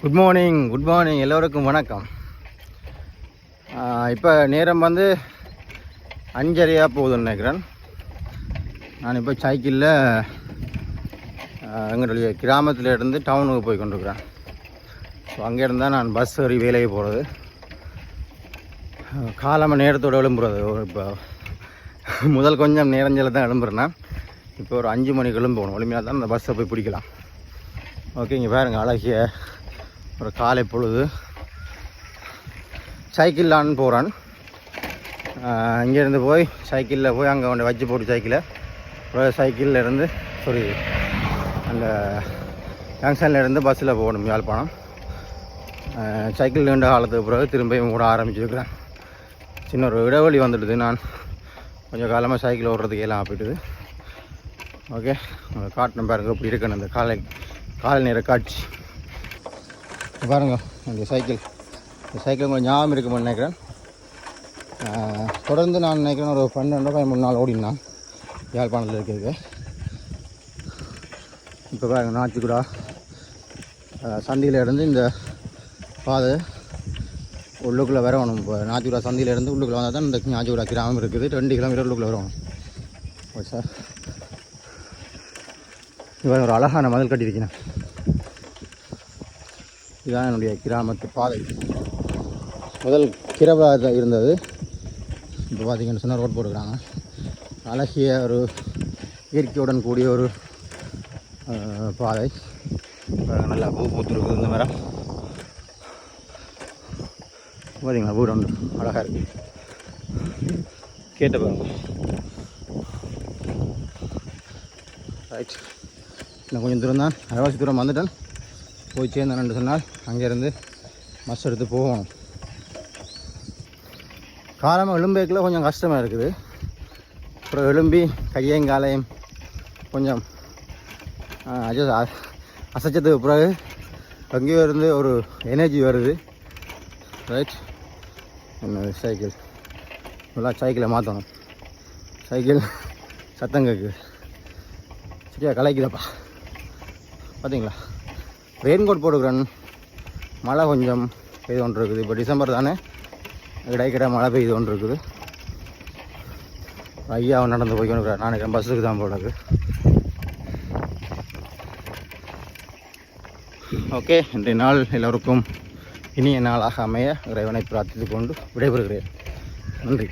Good morning good morning எல்லோருக்கும் வணக்கம். இப்போ நேரம் வந்து அஞ்சரையாக போகுதுன்னு நினைக்கிறேன். நான் இப்போ சைக்கிளில் எங்களுடைய கிராமத்தில் இருந்து டவுனுக்கு போய் கொண்டிருக்கிறேன். ஸோ அங்கேருந்து தான் நான் பஸ் ஏறி வேலைக்கு போகிறது காலம நேரத்தோடு எழும்புறது. இப்போ முதல் கொஞ்சம் நேரஞ்சல தான் எழும்புறேன்னா இப்போ ஒரு அஞ்சு மணி கிளம்பு போகணும். வலிமையாக தான் அந்த பஸ்ஸை போய் பிடிக்கலாம். ஓகே இங்கே பாருங்கள் அழகிய ஒரு காலை பொழுது. சைக்கிளான்னு போகிறான் இங்கேருந்து போய் சைக்கிளில் போய் அங்கே கொண்டு வச்சு போட்டு சைக்கிளை. சைக்கிளில் இருந்து சாரி அந்த ஜங்ஷனில் இருந்து பஸ்ஸில் போகணும் யாழ்ப்பாணம். சைக்கிள் நீண்ட காலத்துக்கு பிறகு திரும்பியும் ஓட ஆரம்பிச்சிருக்கிறேன். சின்ன ஒரு இடைவெளி வந்துடுது. நான் கொஞ்சம் காலமாக சைக்கிள் ஓடுறதுக்கு எல்லாம் ஓகே. உங்களுக்கு காட்டின பாருங்கள் இப்படி இருக்கணும். இந்த காலை காலை நேர காட்சி. பாருங்கள் இந்த சைக்கிள். இந்த சைக்கிள் உங்களுக்கு ஞாபகம் இருக்குமென்னு நினைக்கிறேன். தொடர்ந்து நான் நினைக்கிறேன் ஒரு பன்னெண்டு பதிமூணு நாள் ஓடினான் யாழ்ப்பாணத்தில் இருக்கிறது இப்போ பாருங்கள் நாச்சிக்குடா. சந்தியில் இருந்து இந்த பாதை உள்ளுக்குள்ளே வரணும். இப்போ நாச்சிக்குடா சந்தியிலேருந்து உள்ளுக்குள்ளே வந்தால் தான் இந்த நாச்சிக்குடா கிராமம் இருக்குது. ரெண்டு கிலோமீட்டர் உள்ளுக்குள்ளே வரணும். Okay sir. இவன் ஒரு அழகான மதில் கட்டியிருக்கிறேன். இதுதான் என்னுடைய கிராமத்து பாதை. முதல் கிரவாக இருந்தது. இப்போ பார்த்தீங்கன்னு சொன்னால் ரோட் போட்டுக்கிறாங்க. அழகிய ஒரு இயற்கையுடன் கூடிய ஒரு பாதை. நல்லா பூ பூத்துருக்குது இந்த மரம். பார்த்தீங்களா வீடு ஒன்று அழகாக இருக்குது கேட்ட பாருங்க. ரைட் இன்னும் கொஞ்சம் தூரம் தான் அரைவாசி தூரம் வந்துட்டேன். போய் சேர்ந்தேன்னு சொன்னால் அங்கேருந்து பஸ் எடுத்து போகணும். காலமாக எலும்பேக்கில் கொஞ்சம் கஷ்டமாக இருக்குது. அப்புறம் எலும்பி கையையும் காலையும் கொஞ்சம் அஜ அசைச்சதுக்கு பிறகு அங்கேயும் இருந்து ஒரு எனர்ஜி வருது. ரைட் என்ன சைக்கிள் நல்லா சைக்கிளை மாற்றணும் சைக்கிள் சத்தம் கேட்குது. சரியா கலைக்கிறப்பா பார்த்தீங்களா ரெயின் கோட் போட்டுக்கிறேன். மழை கொஞ்சம் பெய்து கொண்டு இருக்குது இப்போ டிசம்பர் தானே. கிடைக்கிட மழை பெய்து கொண்டு இருக்குது ஐயா அவன் நடந்து போய் கொண்டு நான் என் பஸ்ஸுக்கு தான் போடுறது ஓகே இன்றைய நாள் எல்லோருக்கும் இனிய நாளாக அமைய இறைவனை பிரார்த்தித்து கொண்டு விடைபெறுகிறேன். நன்றி.